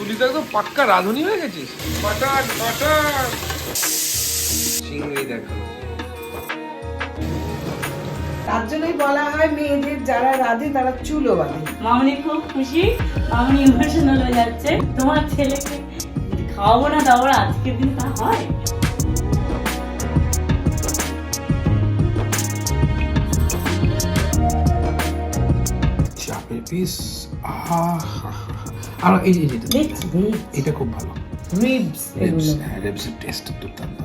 তুলি তো একদম পাক্কা রাঁধুনি হয়ে গেছিস? মাটন মাটন চিংড়ি দেখো। তার জন্যই বলা হয় মেয়েদের যারা রাধে তারা চুলো বাঁধে। মামনি খুব খুশি। মামনি ইমোশনাল হয়ে যাচ্ছে। তোমার ছেলেকে খাওয়াবো না দাও আজকের দিন তা হয়? চাপের পিস আর এই যে যেটা দেখছি এটা খুব ভালো। রিবস রেবস হ্যাঁ রেবসের টেস্ট দুর্দান্ত।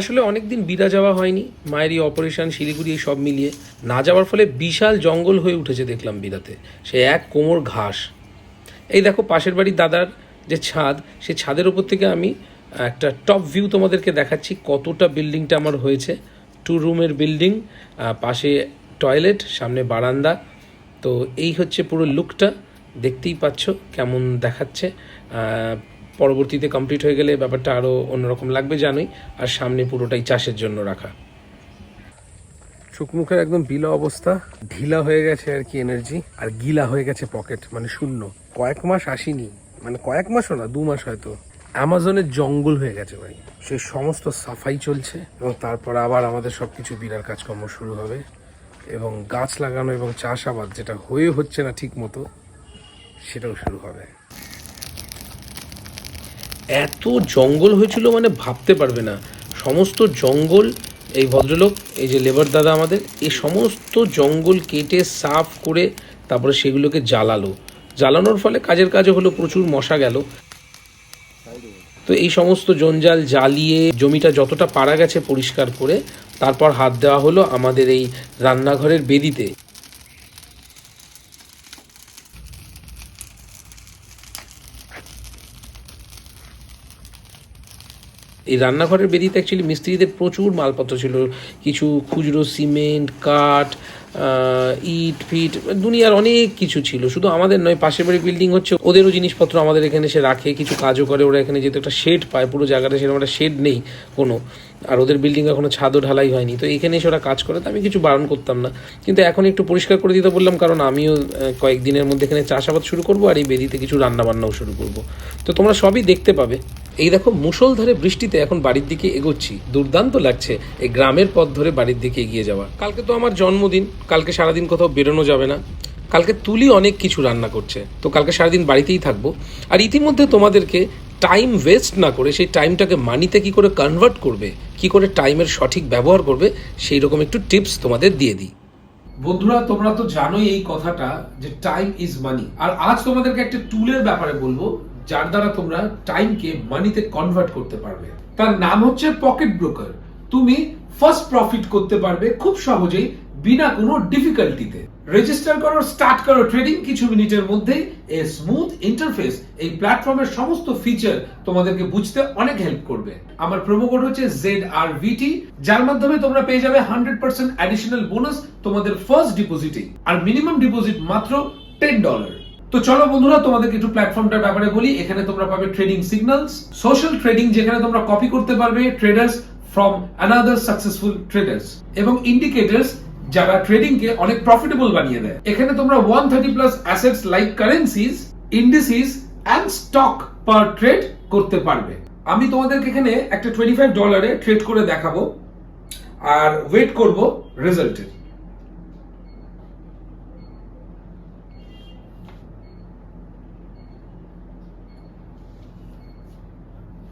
আসলে অনেকদিন বিরা যাওয়া হয়নি। মায়ের এই অপারেশন শিলিগুড়ি এই সব মিলিয়ে। না যাওয়ার ফলে বিশাল জঙ্গল হয়ে উঠেছে দেখলাম বিরাতে সে এক কোমর ঘাস। এই দেখো পাশের বাড়ির দাদার যে ছাদ সে ছাদের ওপর থেকে আমি একটা টপ ভিউ তোমাদেরকে দেখাচ্ছি কতটা বিল্ডিংটা আমার হয়েছে। টু রুমের বিল্ডিং পাশে টয়লেট সামনে বারান্দা। তো এই হচ্ছে পুরো লুকটা দেখতেই পাচ্ছ কেমন দেখাচ্ছে। পরবর্তীতে কমপ্লিট হয়ে গেলে ব্যাপারটা আরও অন্যরকম লাগবে জানোই। আর সামনে পুরোটাই চাষের জন্য রাখা। চোখমুখের একদম বিলা অবস্থা। ঢিলা হয়ে গেছে আর কি এনার্জি আর গিলা হয়ে গেছে পকেট মানে শূন্য। কয়েক মাস আসিনি। মানে কয়েক মাসও না, দু মাস হয়তো। অ্যামাজনের জঙ্গল হয়ে গেছে ভাই। সে সমস্ত সাফাই চলছে এবং তারপর আবার আমাদের সবকিছু বিরার কাজকর্ম শুরু হবে এবং গাছ লাগানো এবং চাষাবাদ যেটা হয়ে হচ্ছে না ঠিক মতো সেটাও শুরু হবে। এত জঙ্গল হয়েছিল মানে ভাবতে পারবে না। সমস্ত জঙ্গল, এই ভদ্রলোক, এই যে লেবার দাদা আমাদের এই সমস্ত জঙ্গল কেটে, সাফ করে তারপরে সেগুলোকে জ্বালালো। জ্বালানোর ফলে কাজের কাজে হলো, প্রচুর মশা গেল। তো এই সমস্ত জঞ্জাল জ্বালিয়ে জমিটা যতটা পারা গেছে পরিষ্কার করে, তারপর হাত দেওয়া হলো আমাদের এই রান্নাঘরের বেদিতে। এই রান্নাঘরের বেদিতে অ্যাকচুয়ালি মিস্ত্রিদের প্রচুর মালপত্র ছিল। কিছু খুচরো সিমেন্ট, কাঠ ইট, ফিট, দুনিয়ার অনেক কিছু ছিল। শুধু আমাদের নয়, পাশের বাড়ির বিল্ডিং হচ্ছে, ওদেরও জিনিসপত্র আমাদের এখানে এসে রাখে, কিছু কাজও করে। ওরা এখানে যেহেতু একটা শেড পায়, পুরো জায়গাটা সেরকম একটা শেড নেই কোনো। আর ওদের বিল্ডিং এখনও ছাদও ঢালাই হয়নি। তো এখানে এসে ওরা কাজ করে, তো আমি কিছু বারণ করতাম না। কিন্তু এখন একটু পরিষ্কার করে দিতে বললাম, কারণ আমিও কয়েকদিনের মধ্যে এখানে চাষাবাদ শুরু করব আর এই বেদিতে কিছু রান্নাবান্নাও শুরু করব। তো তোমরা সবই দেখতে পাবে। এই দেখো মুষলধারে বৃষ্টিতে এখন বাড়ির দিকে এগোচ্ছি। দুর্দান্ত লাগছে এই গ্রামের পথ ধরে বাড়ির দিকে এগিয়ে যাওয়া। কালকে তো আমার জন্মদিন, কালকে সারাদিন কোথাও বেরোনো যাবে না। কালকে তুলি অনেক কিছু রান্না করছে, তো কালকে সারাদিন বাড়িতেই থাকব। আর ইতিমধ্যে তোমাদেরকে টাইম ওয়েস্ট না করে সেই টাইমটাকে মানিতে কি করে কনভার্ট করবে, কি করে টাইমের সঠিক ব্যবহার করবে সেই রকম একটু টিপস তোমাদের দিয়ে দিই। বন্ধুরা, তোমরা তো জানোই এই কথাটা যে টাইম ইজ মানি আর আজ তোমাদেরকে একটা টুলের ব্যাপারে বলব যার দ্বারা তোমরা টাইমকে মানিতে কনভার্ট করতে পারবে। তার নাম হচ্ছে পকেট ব্রোকার তুমি ফার্স্ট প্রফিট করতে পারবে খুব সহজেই, বিনা কোনো ডিফিকাল্টিতে রেজিস্টার করো স্টার্ট করো ট্রেডিং কিছু মিনিটের মধ্যেই। এ স্মুথ ইন্টারফেস এই প্ল্যাটফর্মের সমস্ত ফিচার তোমাদেরকে বুঝতে অনেক হেল্প করবে। আমার প্রোমো কোড হচ্ছে জেড আর ভিটি যার মাধ্যমে তোমরা পেয়ে যাবে হান্ড্রেড পার্সেন্ট অ্যাডিশনাল বোনাস তোমাদের ফার্স্ট ডিপোজিটে আর মিনিমাম ডিপোজিট মাত্র টেন ডলার তো চলো বন্ধুরা, তোমাদেরকে একটু প্ল্যাটফর্মটার ব্যাপারে বলি। এখানে তোমরা পাবে ট্রেডিং সিগন্যালস সোশ্যাল ট্রেডিং যেখানে তোমরা কপি করতে পারবে traders from another successful traders এবং ইন্ডিকেটরস যারা ট্রেডিং কে অনেক প্রফিটেবল বানিয়ে দেয়। এখানে তোমরা one thirty plus assets like currencies indices and stock pair trade করতে পারবে। আমি তোমাদেরকে এখানে একটা টোয়েন্টি ফাইভ ডলারে ট্রেড করে দেখাবো। আর ওয়েট করব রেজাল্টের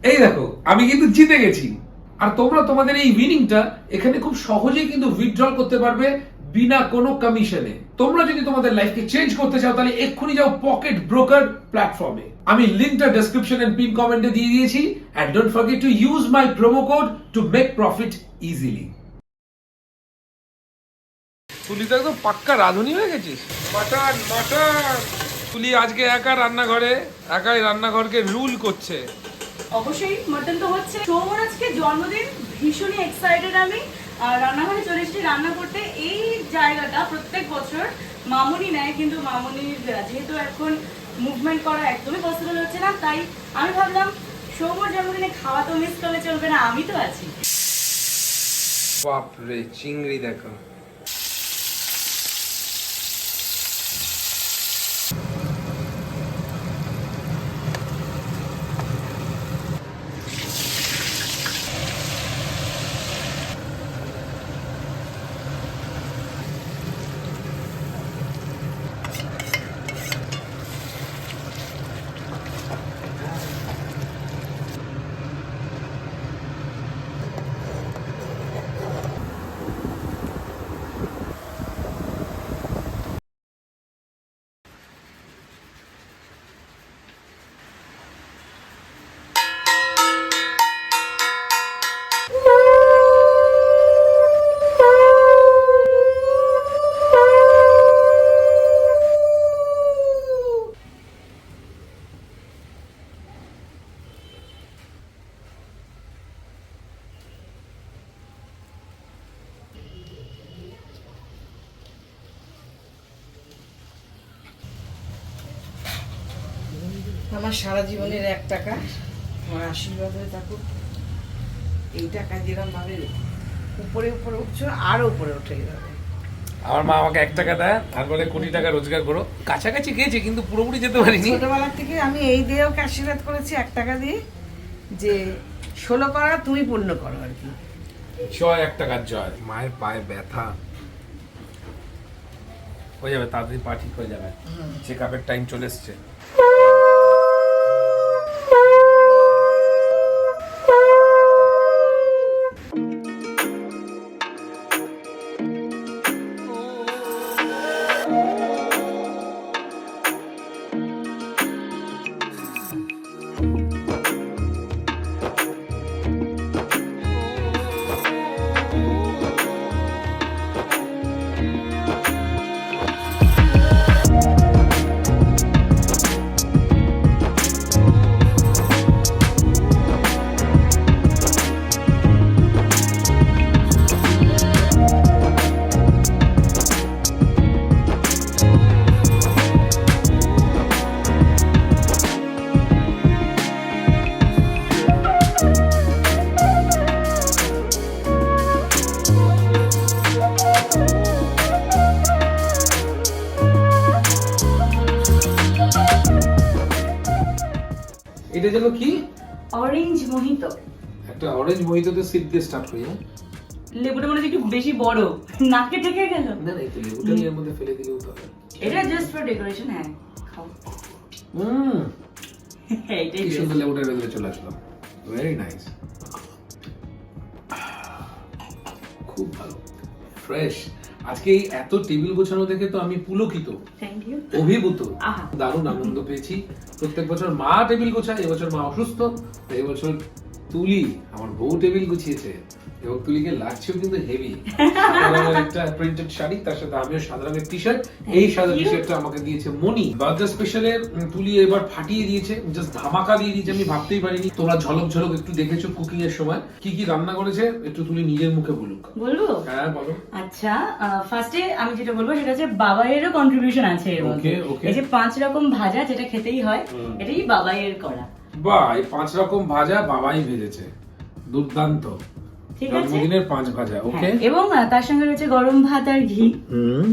এই দেখো আমি কিন্তু জিতে গেছি। আর তোমরা তোমাদের এই উইনিংটা এখানে খুব সহজেই কিন্তু উইথড্রল করতে পারবে বিনা কোনো কমিশনে তোমরা যদি তোমাদের লাইফকে চেঞ্জ করতে চাও তাহলে এক্ষুনি যাও পকেট ব্রোকার প্ল্যাটফর্মে আমি লিংকটা ডেসক্রিপশন এন্ড পিন কমেন্টে দিয়ে দিয়েছি and don't forget to use my promo code to make profit easily Tuli তো একদম পাক্কা রাঁধুনি হয়ে গেছিস। Mutton mutton. তুলি আজকে একা রান্নাঘরে একাই রান্নাঘরকে রুল করছে। অবশ্যই মাটন তো হচ্ছে। সৌমর আজকে জন্মদিন, ভীষণই এক্সাইটেড আমি। রান্নাঘরে চলে এসেছি রান্না করতে। এই জায়গাটা প্রত্যেক বছর মামুনি নেয়, কিন্তু মামুনির যেহেতু এখন মুভমেন্ট করা একদমই পসিবল হচ্ছে না, তাই আমি ভাবলাম সৌমর জন্মদিনে খাওয়া তো মিস করলে চলবে না, আমি তো আছি। বাপরে, চিংড়ি দেখো আমার সারা জীবনের এক টাকা। আমার আশীর্বাদ হয়ে থাকুক। এই টাকা যেরকম ভাবে উপরে উপরে উঠছো আরও উপরে উঠে যাবে। আমার মা আমাকে এক টাকা দেয় আর বলে কোটি টাকা রোজগার করো। কাছাকাছি গিয়েছে কিন্তু পুরোপুরি যেতে পারিনি। ছোটবেলা থেকে আমি এই দিয়েও ওকে আশীর্বাদ করেছি এক টাকা দিয়ে যে ষোলো করা তুমি পূর্ণ করো আর কি। জয় এক টাকার জয়। মায়ের পায়ে ব্যথা। হয়ে যাবে তাড়াতাড়ি পা ঠিক হয়ে যাবে। চেক আপের টাইম চলে এসছে। এটা যেন কি? অরেঞ্জ মোহিত একটা অরেঞ্জ মহিততে সিট দিয়ে স্টার্ট করি হ্যাঁ? লেবুটা মনে একটু বেশি বড়। নাকে ঠেকে গেল। না না তো লেবুটা নিয়ে এর মধ্যে ফেলে দিলেও তো এটা জাস্ট ফর ডেকোরেশন হ্যাঁ খাও। হুম। এইটাই কি best। সুন্দর লেবুটার ভেতরে চলে আসলো। ভেরি নাইস খুব ভালো। ফ্রেশ আজকে এই এত টেবিল গোছানো দেখে তো আমি পুলকিত। অভিভূত। দারুণ আনন্দ পেয়েছি। প্রত্যেক বছর মা টেবিল গোছায় এবছর মা অসুস্থ এবছর তুলি আমার বউ টেবিল গুছিয়েছে। এবং তুলিকে লাগছেও কিন্তু হেভি একটা প্রিন্টেড শাড়ি তার সাথে আমিও টি শার্ট এই সাদা টি শার্টটা আমাকে দিয়েছে মনি বার্থডে স্পেশালে তুলি এবার ফাটিয়ে দিয়েছে। জাস্ট ধামাকা দিয়ে দিয়েছে আমি ভাবতেই পারিনি। তোমরা ঝলক ঝলক একটু দেখেছ কুকিং এর সময়। কি কি রান্না করেছে একটু তুলি নিজের মুখে বলুক। বলব? হ্যাঁ বলো। আচ্ছা ফার্স্টে আমি যেটা বলব সেটা হচ্ছে বাবাইয়েরও কন্ট্রিবিউশন আছে এর মধ্যে. এই যে পাঁচ রকম ভাজা যেটা খেতেই হয়। এটাই বাবাইয়ের করা। বাহ এই পাঁচ রকম ভাজা বাবাই ভেজেছে। দুর্দান্ত। ঠিক আছে? জন্মদিনের পাঁচ ভাজা ওকে হ্যাঁ, এবং তার সঙ্গে রয়েছে গরম ভাত আর ঘি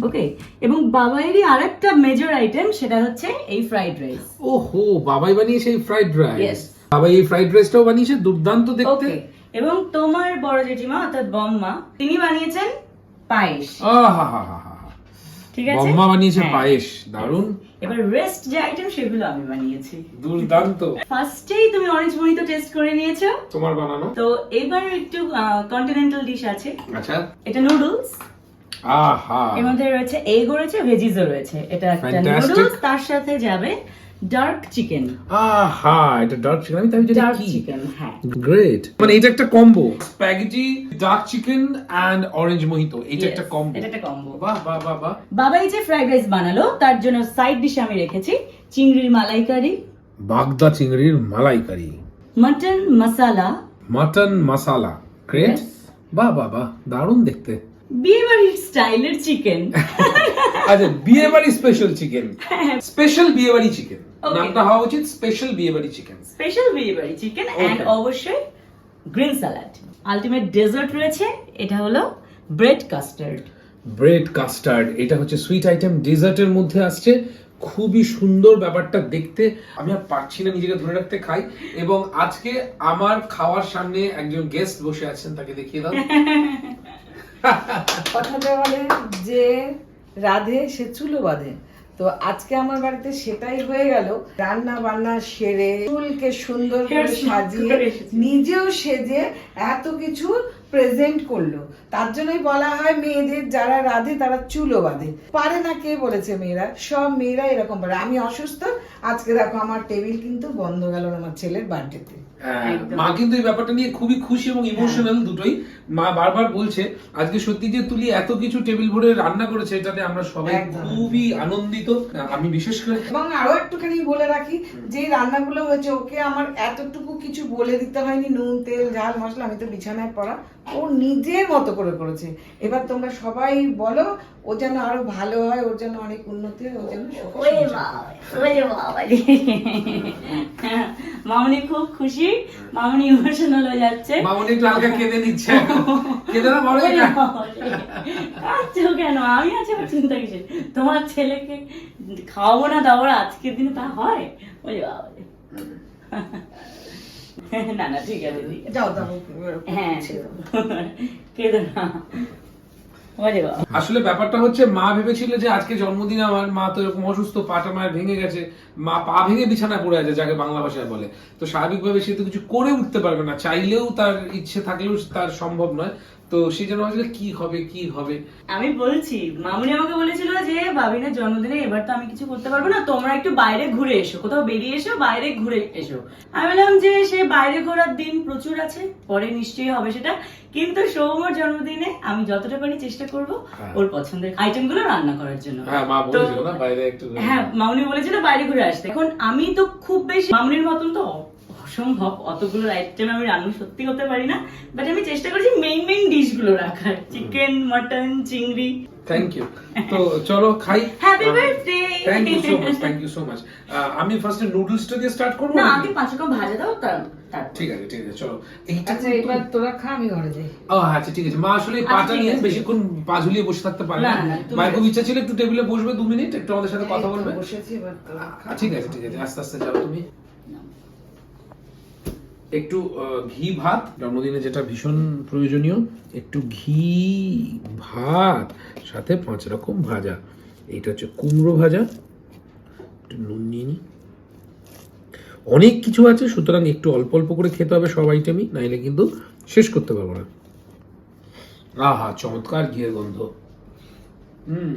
ওকে এবং বাবাইয়েরই আরেকটা মেজর আইটেম সেটা হচ্ছে এই ফ্রাইড রাইস ওহো বাবাই বানিয়েছে এই ফ্রাইড. রাইস বাবাই এই ফ্রাইড রাইসটাও বানিয়েছে দুর্দান্ত দেখতে। এবং তোমার বড় জেঠিমা অর্থাৎ বম্মা তিনি বানিয়েছেন পায়েস। আহা ঠিক আছে? বম্মা বানিয়েছে হ্যাঁ। পায়েস দারুণ এবার রেস্ট যে আইটেম সেগুলো আমি বানিয়েছি। দুর্দান্ত। ফার্স্টেই তুমি অরেঞ্জ মহিতো টেস্ট করে নিয়েছো। তোমার বানানো? তো এবার একটু কন্টিনেন্টাল ডিশ আছে। আচ্ছা। এটা নুডলস আহা। এর মধ্যে রয়েছে এগ রয়েছে ভেজিজও রয়েছে। এটা একটা নুডলস তার সাথে যাবে ডার্ক চিকেন আহা এটা ডার্ক চিকেন আমি তাই জানি ডার্ক চিকেন হ্যাঁ। গ্রেট মানে এটা একটা combo spaghetti dark chicken and orange mojito এটা একটা কম্বো এটা একটা কম্বো বাহ বাহ বাহ বাহ। বাবা এই যে ফ্রাইড রাইস বানালো তার জন্য সাইড ডিশে আমি রেখেছি চিংড়ির মালাইকারি। বাগদা চিংড়ির মালাইকারি। Mutton masala mutton masala great বাহ বাহ বাহ। দারুণ দেখতে। বিয়ে বাড়ির স্টাইলের চিকেন। আচ্ছা বিয়ে বাড়ি স্পেশাল চিকেন স্পেশাল বিয়ে বাড়ি চিকেন. নামটা হওয়া উচিত স্পেশাল বিয়ে বাড়ি চিকেন স্পেশাল বিয়ে বাড়ি চিকেন. এন্ড অবশ্যই গ্রিন স্যালাড আলটিমেট ডেজার্ট রয়েছে এটা হলো ব্রেড কাস্টার্ড ব্রেড কাস্টার্ড এটা হচ্ছে সুইট আইটেম ডেজার্টের মধ্যে আসছে খুবই সুন্দর ব্যাপারটা দেখতে। আমি আর পারছি না নিজেকে ধরে রাখতে খাই। এবং আজকে আমার খাওয়ার সামনে একজন গেস্ট বসে আছেন তাকে দেখিয়ে দাও। কথাটা বলে যে রাধে সে চুলো বাঁধে। তো আজকে আমার বাড়িতে সেটাই হয়ে গেল। রান্না বান্না সেরে চুলকে সুন্দর করে সাজিয়ে নিজেও সেজে এত কিছু প্রেজেন্ট করল। তার জন্যই বলা হয় মেয়েদের যারা রাধে তারা চুলো বাঁধে। পারে না কে বলেছে মেয়েরা? সব মেয়েরা এরকম পারে। আমি অসুস্থ। আজকে দেখো আমার টেবিল কিন্তু বন্ধ গেল আমার ছেলের বার্থডেতে। মা কিন্তু এই ব্যাপারটা নিয়ে খুবই খুশি এবং ইমোশনাল দুটোই। মা বারবার বলছে আজকে সত্যি যে তুলি এত কিছু টেবিল ভরে রান্না করেছে এটাতে আমরা সবাই খুবই আনন্দিত। আমি বিশেষ করে এবং আরও একটুখানি বলে রাখি যে রান্নাগুলো হয়েছে ওকে আমার এতটুকু কিছু বলে দিতে হয়নি নুন তেল ঝাল মশলা আমি তো বিছানায় পড়া। ও নিজের মতো করে করেছে। এবার তোমরা সবাই বলো ও যেন আরও ভালো হয় ওর যেন অনেক উন্নতি হয় ও যেন। মামনি খুব খুশি। মামনি ইমোশনাল হয়ে যাচ্ছে। মামনি একটু হালকা কেঁদে নিচ্ছে কেঁদে না বড় কাঁদছো কেন? আমি আছি আমার চিন্তা কিসের? তোমার ছেলেকে খাওয়াবো না দাও আজকের দিনে তা হয়? ওই বাবা রে। না না ঠিক আছে যাও দাও হ্যাঁ কেঁদো না। আসলে ব্যাপারটা হচ্ছে মা ভেবেছিল যে আজকে জন্মদিন আমার মা তো এরকম অসুস্থ পাটা মায়ের ভেঙে গেছে মা পা ভেঙে বিছানা পড়ে আছে যাকে বাংলা ভাষায় বলে। তো স্বাভাবিকভাবে সে তো কিছু করে উঠতে পারবে না চাইলেও তার ইচ্ছে থাকলেও তার সম্ভব নয়। তো সেই জন্য ভাবছিল কি হবে কি হবে? আমি বলছি মামুনি আমাকে বলেছিল যে বাবিনের জন্মদিনে এবার তো আমি কিছু করতে পারব না তোমরা একটু বাইরে ঘুরে এসো কোথাও বেরিয়ে এসো বাইরে ঘুরে এসো। আমি বললাম যে সে বাইরে ঘোরার দিন প্রচুর আছে পরে নিশ্চয়ই হবে সেটা কিন্তু সৌমর জন্মদিনে আমি যতটা পারি চেষ্টা করব হ্যাঁ। ওর পছন্দের আইটেমগুলো রান্না করার জন্য। হ্যাঁ হ্যাঁ মামুনি বলেছিল বাইরে ঘুরে আসতে। এখন আমি তো খুব বেশি মামুনির মতন তো অসম্ভব অতগুলো আইটেম আমি রান্না সত্যি করতে পারি না বাট আমি চেষ্টা করছি মেইন মেইন ডিশগুলো রাখার। চিকেন মটন চিংড়ি। থ্যাংক ইউ তো চলো খাই। Happy birthday thank you so much thank you so much আমি ফার্স্টে নুডলসটা দিয়ে স্টার্ট করব না আগে পাঁচ রকম ভাজা দাও তার ঠিক আছে ঠিক আছে চলো। এইটা আচ্ছা এবার তোরা খা আমি ঘরে যাই। ও আচ্ছা ঠিক আছে। মা আসলে আচ্ছা, পাটা নিয়ে। বেশিক্ষণ পা ঝুলিয়ে বসে থাকতে পারে না, মায়ের খুব ইচ্ছা ছিল একটু টেবিলে বসবে দু মিনিট একটু আমাদের সাথে কথা বলবে। বসেছি এবার তোরা ঠিক আছে ঠিক আছে আস্তে আস্তে যাও তুমি। একটু ঘি ভাত, জন্মদিনে যেটা ভীষণ প্রয়োজনীয়, একটু ঘি ভাত, সাথে পাঁচ রকম ভাজা। এইটা হচ্ছে কুমড়ো ভাজা, একটু নুন নিয়ে অনেক কিছু আছে, সুতরাং একটু অল্প অল্প করে খেতে হবে সব আইটেমই নাইলে কিন্তু শেষ করতে পারব না। আহা, চমৎকার ঘিয়ের গন্ধ। হুম।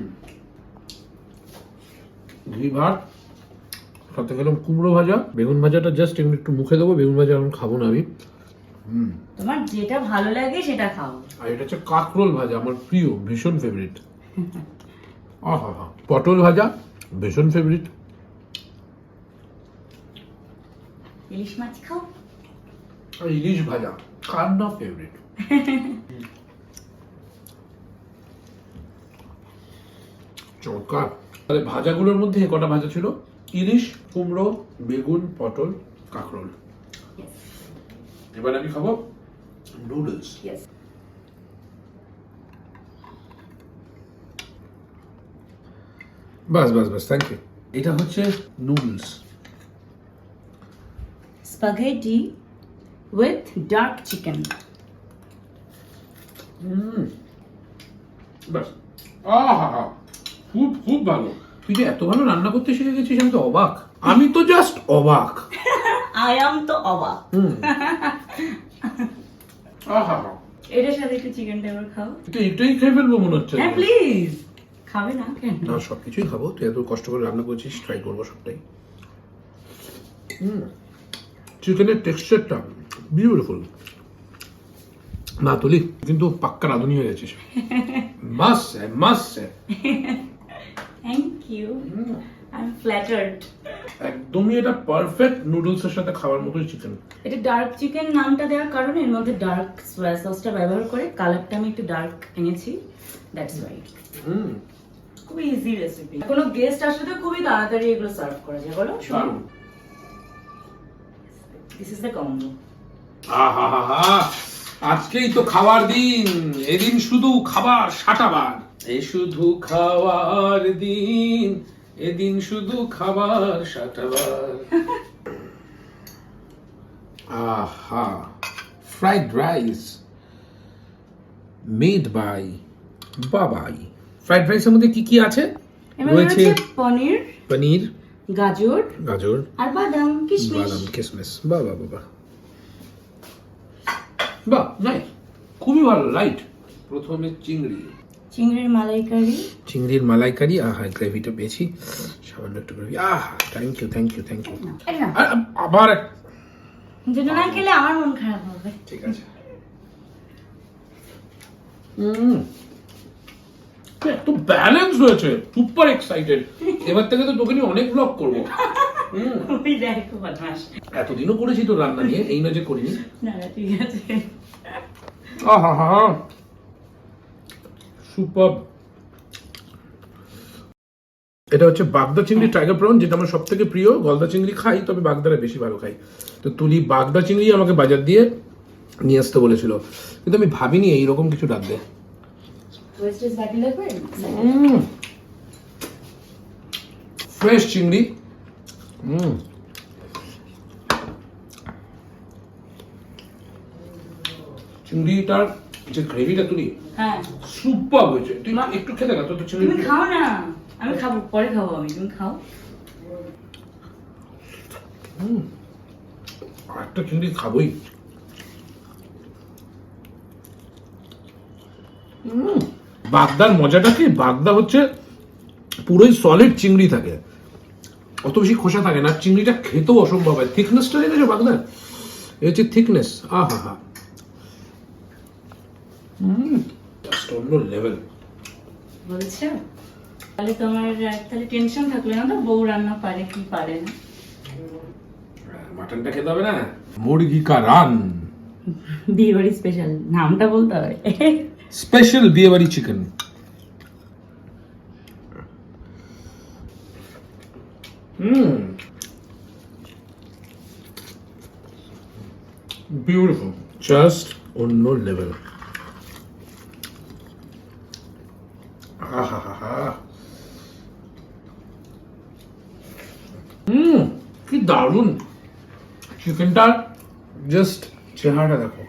ঘি ভাত সাথে খেলাম কুমড়ো ভাজা বেগুন ভাজাটা জাস্ট এমনি একটু মুখে দেবো বেগুন ভাজা এখন খাব না আমি। হুম। তোমার যেটা ভালো লাগে সেটা খাও। আর এটা হচ্ছে কাঁকরোল ভাজা আমার প্রিয় ভীষণ ফেভারিট আহা হা পটল ভাজা ভীষণ ফেভারিট ইলিশ মাছ খাও? আর ইলিশ ভাজা কার না ফেভারিট চমৎকার। তাহলে ভাজাগুলোর মধ্যে কটা ভাজা ছিল? ইলিশ কুমড়ো বেগুন পটল কাঁকরোল। এবার আমি খাব নুডলস বাস বাস বাস থ্যাংক ইউ এটা হচ্ছে noodles spaghetti with dark chicken হুম। বাস। আহা খুব খুব ভালো। তুই যে এত ভালো রান্না করতে শিখে গেছিস আমি তো অবাক। আমি তো জাস্ট অবাক। আই আম তো অবাক। হুম। আহা। এটার সাথে একটু চিকেনটা এবার খাও। তো এটাই খেয়ে ফেলব মনে হচ্ছে। হ্যাঁ প্লিজ খাবে না কেন? না সব কিছুই খাব। তুই এত কষ্ট করে রান্না করেছিস ট্রাই করব সবটাই। হুম। চিকেনের টেক্সচারটা বিউটিফুল না তুলি কিন্তু পাক্কা রাঁধুনি হয়ে গেছিস। মাস মাস। Thank you I am flattered একদমই এটা পারফেক্ট নুডলস এর সাথে খাওয়ার মতোই চিকেন এটা ডার্ক চিকেন নামটা দেওয়ার কারণে এর মধ্যে ডার্ক সোয়া সসটা ব্যবহার করে কালারটা আমি একটু ডার্ক এনেছি। দ্যাটস রাইট হুম। খুবই ইজি রেসিপি কোনো গেস্ট আসলে তো খুবই তাড়াতাড়ি এগুলো সার্ভ করা যায় বলো? দারুণ। দিস ইজ দ্য কম্বো আহা হা হা আজকেই তো খাওয়ার দিন। এদিন শুধু খাবার সাটাবার। এ শুধু খাওয়ার দিন এদিন শুধু খাবার সাটাবার। আহা fried rice made by Babai fried রাইসের মধ্যে কি কি আছে? রয়েছে পনির পনির গাজর গাজর আর বাদাম কিশমিশ। বাদাম কিসমিস বাহ বাহ বাহ, বাহ। বাহ নাই খুবই ভালো লাইট প্রথমে চিংড়ি। চিংড়ির মালাইকারি। চিংড়ির মালাইকারি আহা গ্রেভিটা পেয়েছি। সামান্য একটু গ্রেভি। আহা thank you thank you thank you আবার দুটো না খেলে আমার মন খারাপ হবে। ঠিক আছে। হুম। ব্যালেন্স হয়েছে। সুপার এক্সাইটেড এবার থেকে তো তোকে নিয়ে অনেক ব্লগ করব। এতদিনও করেছি তো রান্না নিয়ে এই না যে করিনি। না না ঠিক আছে। আহা হা। সুপার এটা হচ্ছে বাগদা চিংড়ি টাইগার প্রন যেটা আমার সব থেকে প্রিয়। গলদা চিংড়ি খাই তবে বাগদারা বেশি ভালো খাই। তো তুলি বাগদা চিংড়ি আমাকে বাজার দিয়ে নিয়ে আসতে বলেছিল। কিন্তু আমি ভাবিনি এইরকম কিছু রাখবে ফ্রেশ চিংড়ি। হুম। চিংড়িটার যে গ্রেভিটা তুলি হ্যাঁ। সুপার হয়েছে। তুই একটু খেতে গা তো তুমি খাও না। আমি খাব পরে খাব আমি তুমি খাও। একটা চিংড়ি খাবোই। বাগদার মজাটা কি? বাগদা হচ্ছে পুরোই সলিড চিংড়ি থাকে। অত বেশি খোসা থাকে না। চিংড়িটা খেতেও অসম্ভব হয়। থিকনেসটা দেখেছ বাগদার? এ হচ্ছে থিকনেস আহা হা। জাস্ট অন্য লেভেল বলছো? তাহলে তোমার তাহলে টেনশন থাকল না তো বউ রান্না পারে কি পারে না? মাটনটা খেতে হবে না? মুরগি কা রান। বিয়ে বাড়ি স্পেশাল নামটা বলতে হবে। স্পেশাল বিয়েবাড়ি চিকেন হুম। বিউটিফুল জাস্ট অন্য লেভেল হুম কি দারুণ চিকেনটা জাস্ট চেহারাটা দেখো।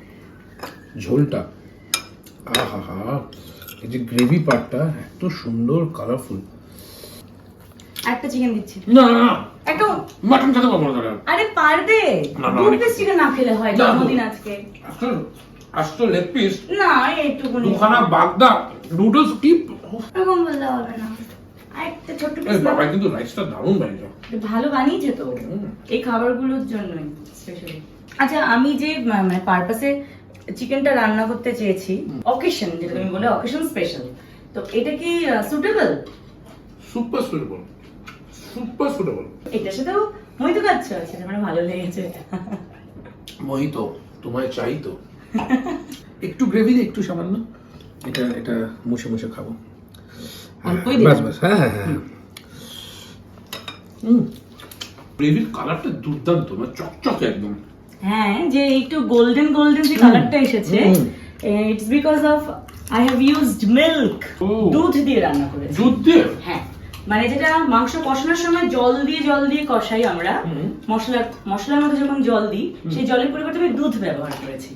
ঝোলটা আহা হা এই যে গ্রেভি পার্টটা এত সুন্দর কালারফুল একটা চিকেন দিচ্ছি। না না একটা মাটন খেতে পারব না আরে পারবে? দু পিস চিকেন না খেলে হয় জন্মদিন আজকে। আস্ত আস্ত লেগ পিস না এইটুকুনি। দুখানা বাগদা নুডলস কি এরকম বললে হবে না। একটা ছোট্ট এই পিস বাবা কিন্তু রাইসটা দারুণ বানিয়েছে। ভালো বানিয়েছে তো? এই খাবারগুলোর জন্যই স্পেশালি আচ্ছা আমি যে মানে পারপাসে চিকেনটা রান্না করতে চেয়েছি অকেশন যেটা তুমি বলে অকেশন স্পেশাল তো এটা কি suitable super suitable super suitable এটার সাথেও মই তো খাচ্ছ? আছে মানে ভালো লেগেছে। মোহিত তোমায় চাই তো। একটু গ্রেভি একটু সামান্য। এটা এটা মুছে মুছে খাব। অল্পই হ্যাঁ, দিলাম। হ্যাঁ হ্যাঁ হ্যাঁ। গ্রেভির কালারটা দুর্দান্ত মানে চকচকে একদম। হ্যাঁ যে একটু গোল্ডেন গোল্ডেন যে কালারটা এসেছে it's because of I have used milk দুধ দিয়ে রান্না করেছি। দুধ দিয়ে? হ্যাঁ মানে যেটা মাংস কষানোর সময় জল দিয়ে জল দিয়ে কষাই আমরা। মশলা মশলার মধ্যে যখন জল দিই সেই জলের পরিবর্তে আমি দুধ ব্যবহার করেছি।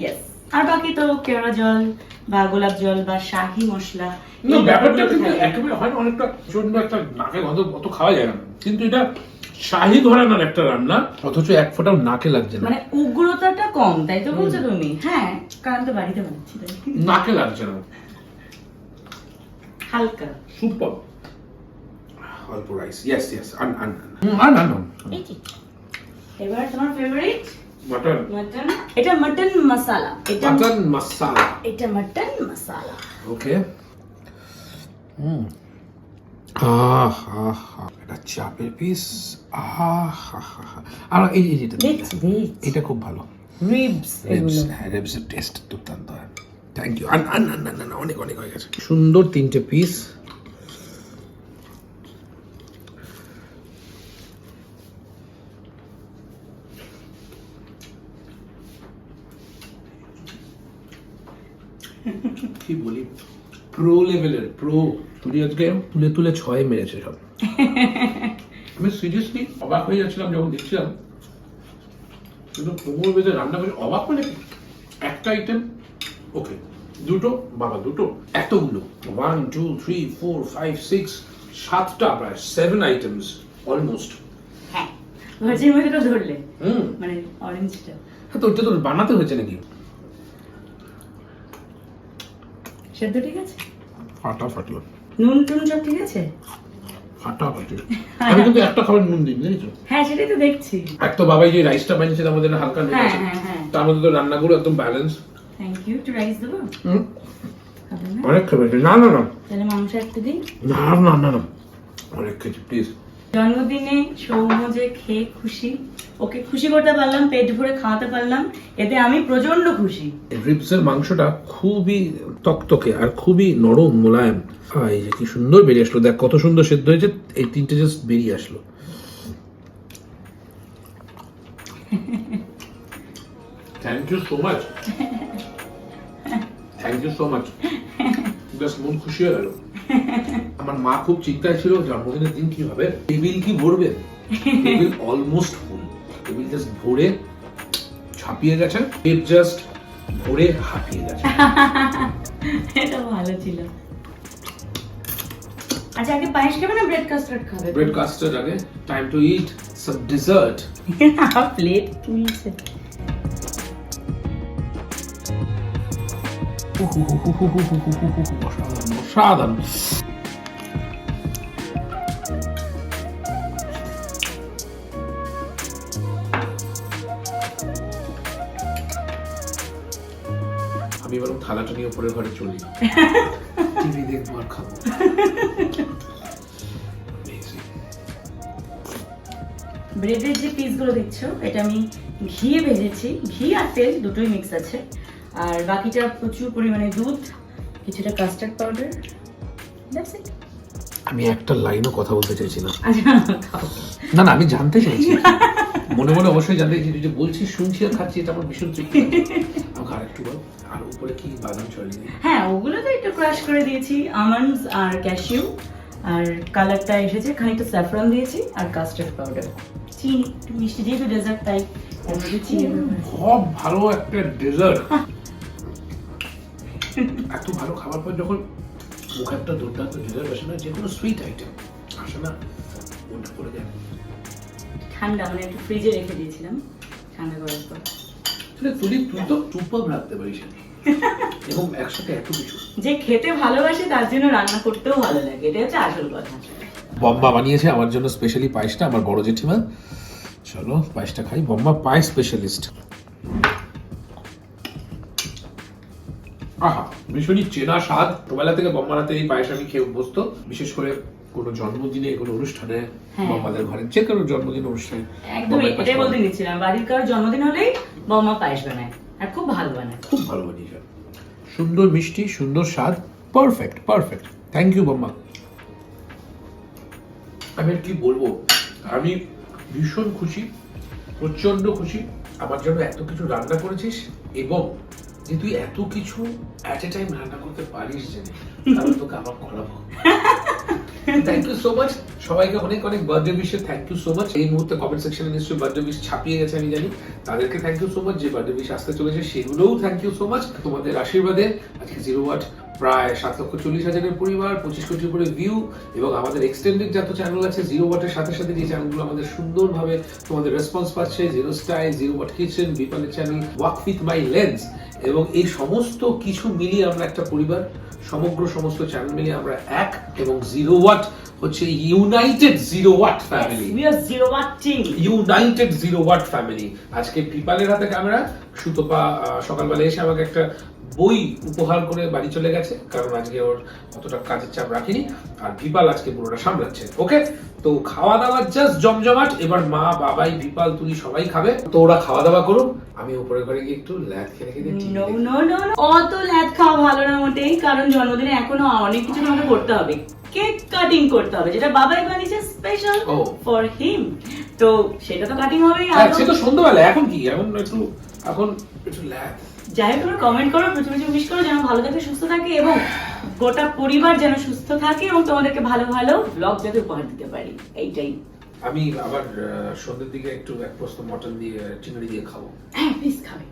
ইয়েস আর বাকি তো কেওড়া জল বা গোলাপ জল বা শাহি মশলা ব্যাপারটা কিন্তু একেবারে হয় না অনেকটা প্রচণ্ড একটা নাকে গন্ধ অত খাওয়া যায় না। কিন্তু এটা শাহি ঘরানার একটা রান্না অথচ এক ফোঁটাও নাকে লাগছে না। মানে উগ্রতাটা কম তাই তো বলছো তুমি? হ্যাঁ কারণ তো বাড়িতে বানাচ্ছি তাই। নাকে লাগছে না। হালকা। সুপার। অল্প রাইস ইয়েস ইয়েস আন আন আন। আন আন এই যে। এবার তোমার ফেভারিট মাটন মটন এটা মটন মশলা এটা মাটন মশলা এটা মটন মশলা ওকে হুম এটা চাপের পিস আর এই যেটা খুব ভালো রিবস রেবস হ্যাঁ রেবসের টেস্ট দুর্দান্ত থ্যাংক ইউ অনেক অনেক হয়ে গেছে সুন্দর তিনটে পিস কি বলি? প্রো লেভেলের প্রো আজকে তুলে তুলে ছয় মেরেছে সব। আমি সিরিয়াসলি অবাক হয়ে যাচ্ছিলাম যখন দেখছিলাম। কিন্তু রান্না করে অবাক মানে একটা আইটেম ওকে দুটো বাবা দুটো এতগুলো one two three four five six সাতটা প্রায় সেভেন আইটেমস অলমোস্ট হ্যাঁ ভাজির মধ্যে ধরলে। হুম। মানে অরেঞ্জটা হ্যাঁ, তো ওটা তো বানাতে হয়েছে নাকি? সেদ্ধ ঠিক আছে? ফাটাফাটি নুন টুন সব ঠিক আছে? ফাটাফাটি আমি কিন্তু একটা খাবার নুন দিই বুঝেছ হ্যাঁ সেটাই তো দেখছি। এক তো বাবাই যে রাইসটা বানিয়েছে তার মধ্যে হালকা নুন হ্যাঁ আছে। হ্যাঁ তার মধ্যে তো রান্নাগুলো একদম ব্যালেন্স থ্যাংক ইউ একটু রাইস দেবো? অনেক খেয়েছে না না না। তাহলে মাংস একটু দিই। না না না না। অনেক খেয়েছি প্লিজ জন্মদিনে সৌম্য যে খেয়ে খুশি ওকে খুশি করতে পারলাম পেট ভরে খাওয়াতে পারলাম এতে আমি প্রচণ্ড খুশি। রিপসের মাংসটা খুবই তকতকে আর খুবই নরম মোলায়েম। এই যে কি সুন্দর বেরিয়ে আসলো। দেখ কত সুন্দর সেদ্ধ হয়েছে এই তিনটে জাস্ট বেরিয়ে আসলো। Thank you so much thank you so much just মন খুশি হয়ে গেল। আমার মা খুব চিন্তায় ছিল জন্মদিনের দিন কি হবে? টেবিল কি ভরবে? Table almost full table just ভরে ছাপিয়ে গেছে পেট জাস্ট ভরে হাঁপিয়ে গেছে। এটা ভালো ছিল। আচ্ছা আগে পায়েস খাবে না ব্রেড কাস্টার্ড খাবে? ব্রেড কাস্টার্ড আগে time to eat some dessert plate তুলছে। আমি বরং থালাটা নিয়ে উপরের ঘরে চলি টিভি দেখব আর খাব. ব্রেডের যে পিসগুলো দেখছ, এটা আমি ঘিয়ে ভেজেছি। ঘি আর তেল দুটোই মিক্স আছে। আর বাকিটা প্রচুর পরিমাণে দুধ কিছুটা কাস্টার্ড পাউডার দ্যাটস ইট আমি একটা লাইনও কথা বলতে চাইছি না আচ্ছা না না আমি জানতে চাইছি। মনে মনে অবশ্যই জানতে চাইছি যে বলছিস শুনছি আর খাচ্ছি এটা আমার ভীষণ তৃপ্তি আমাকে আর একটু বল আর উপরে কি বাদাম চলে হ্যাঁ ওগুলো তো একটু ক্রাশ করে দিয়েছি আমন্ডস আর ক্যাশিউ আর কালারটা এসেছে খানিকটা স্যাফরন দিয়েছি আর কাস্টার্ড পাউডার চিনি একটু মিষ্টি যেহেতু ডেজার্ট তাই। খুব ভালো একটা ডেজার্ট এত ভালো খাবার পর যখন মুখে একটা দুর্দান্ত ডেজার্ট আসে না যে কোনো সুইট আইটেম আসে না ওটা করে যায় ঠান্ডা মানে একটু ফ্রিজে রেখে দিয়েছিলাম ঠান্ডা করার পর। তুই তুই তো রাখতে পারিস এবং একসাথে এত কিছু। যে খেতে ভালোবাসে তার জন্য রান্না করতেও ভালো লাগে। এটা হচ্ছে আসল কথা। বম্বা বানিয়েছে আমার জন্য স্পেশালি পায়েসটা আমার বড় জেঠিমা। চলো পায়েসটা খাই। বম্বা পায়েস স্পেশালিস্ট আহা ভীষণই চেনা স্বাদ। ছোটবেলা থেকে বম্মারাতে এই পায়েস আমি খেয়ে অভ্যস্ত। বিশেষ করে কোনো জন্মদিনে কোনো অনুষ্ঠানে হ্যাঁ। বম্মাদের ঘরে যে কোনো জন্মদিন অনুষ্ঠানে। একদম এটাই বলতে। নিচ্ছিলাম বাড়ির কারোর জন্মদিন হলেই বৌমা পায়েস বানায় আর খুব ভালো বানায়। খুব ভালো বানিয়েছে সুন্দর মিষ্টি সুন্দর স্বাদ perfect perfect thank you Bomma. আমি কি বলব আমি ভীষণ খুশি প্রচণ্ড খুশি আমার জন্য এত কিছু রান্না করেছিস এবং যে তুই এত কিছু অ্যাট এ টাইম রান্না করতে পারিস জেনে তাহলে তোকে আমার থ্যাংক ইউ সো মাচ সবাইকে অনেক অনেক বার্থডে উইশে থ্যাংক ইউ সো মাচ এই মুহূর্তে কমেন্ট সেকশনে নিশ্চয়ই বার্থডে উইশ ছাপিয়ে গেছে, আমি জানি। তাদেরকে থ্যাংক ইউ সো মাচ যে বার্থডে উইশ আসতে চলেছে, সেগুলোও থ্যাংক ইউ সো মাচ তোমাদের আশীর্বাদে আজকে জিরো ওয়াট প্রায় সাত লক্ষ চল্লিশ হাজারের পরিবার পঁচিশ কোটির উপরে ভিউ এবং আমাদের এক্সটেন্ডেড যত চ্যানেল আছে জিরো ওয়াটের সাথে সাথে যে চ্যানেলগুলো আমাদের সুন্দরভাবে তোমাদের রেসপন্স পাচ্ছে zero style zero watt kitchen বিপালের channel walk with my lens এবং এই সমস্ত কিছু মিলিয়ে আমরা একটা পরিবার সমগ্র সমস্ত চ্যানেল মিলিয়ে আমরা এক এবং জিরো ওয়াট হচ্ছে united zero watt family zero ওয়াটিং united zero watt family আজকে পিপালের হাতে ক্যামেরা সুতপা সকালবেলা এসে আমাকে একটা বই উপহার করে বাড়ি চলে গেছে কারণ আজকে ওর অতটা কাজের চাপ রাখিনি আর বিপাল আজকে পুরোটা সামলাচ্ছে। ওকে? তো খাওয়া দাওয়া জাস্ট জমজমাট এবার মা বাবাই বিপাল তুলি সবাই খাবে। তো ওরা খাওয়া দাওয়া করুক আমি উপরে ঘরে গিয়ে একটু ল্যাদ খেলে খেলে অত ল্যাদ খাওয়া ভালো না মোটেই কারণ জন্মদিনে এখনও অনেক কিছু তোমাকে করতে হবে। কেক কাটিং করতে হবে যেটা বাবাই বানিয়েছে স্পেশাল ফর হিম তো সেটা তো কাটিং হবেই হ্যাঁ আরও সে তো সন্ধ্যাবেলা এখন কি? এখন একটু এখন একটু ল্যাদ। যাই হোক তোমরা কমেন্ট করো প্রচুর প্রচুর উইশ করো যেন ভালো থাকে সুস্থ থাকে এবং গোটা পরিবার যেন সুস্থ থাকে এবং তোমাদেরকে ভালো ভালো ব্লগ যাতে উপহার দিতে পারি। এইটাই। আমি আবার সন্ধ্যের দিকে একটু এক প্রস্ত মটন দিয়ে চিংড়ি দিয়ে খাব। হ্যাঁ প্লিজ খাবে।